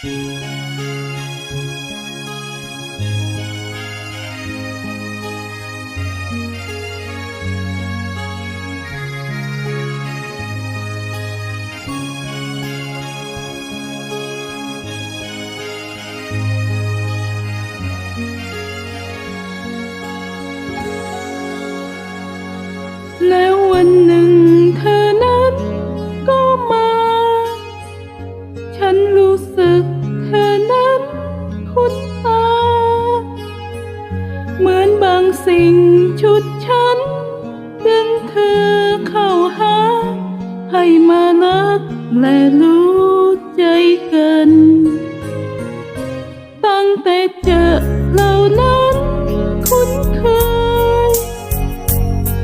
แล้ว เหมือนบางสิ่งชุดฉัน ดึงเธอเข้าหา ให้มารักและรู้ใจกัน ตั้งแต่เจอเหล่านั้นคุ้นเคย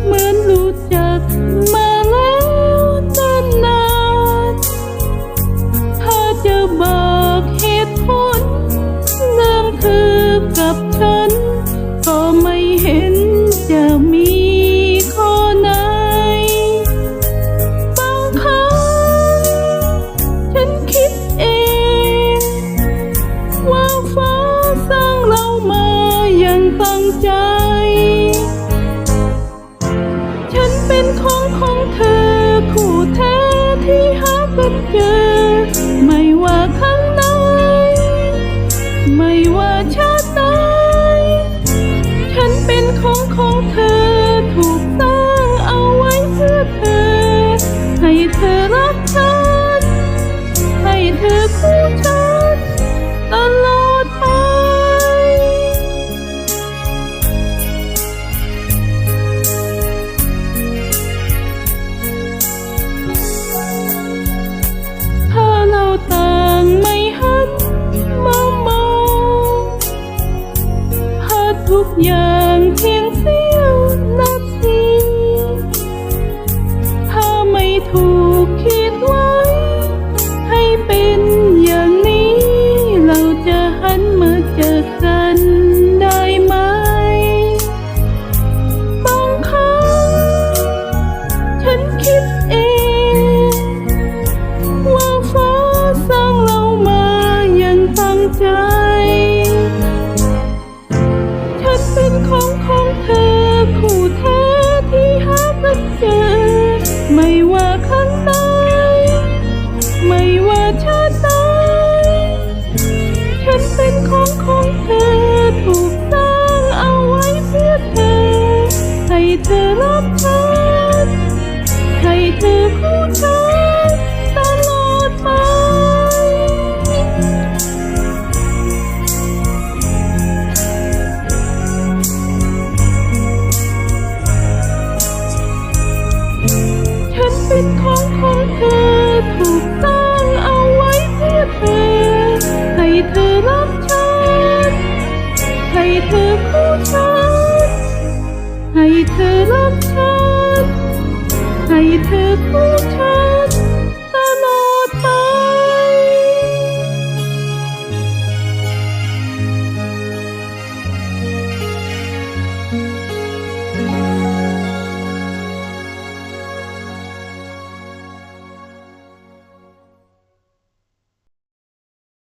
เหมือนรู้จักมาแล้วนานนานถ้าจะบอกเหตุผลเรื่องเธอกับฉัน ใจ ฉันเป็นของของเธอคู่แท้ที่หาเป็นเจอ ทุกอย่างเพียงเสี้ยวนาทีถ้าไม่ถูกคิดไว้ ให้เป็นอย่างนี้ เราจะหันมาเจอกันได้ไหมบางครั้งฉันคิดเองว่าฟ้าสร้างเรามาอย่างตั้งใจ ให้เธอรักฉัน ให้เธอคู่ฉัน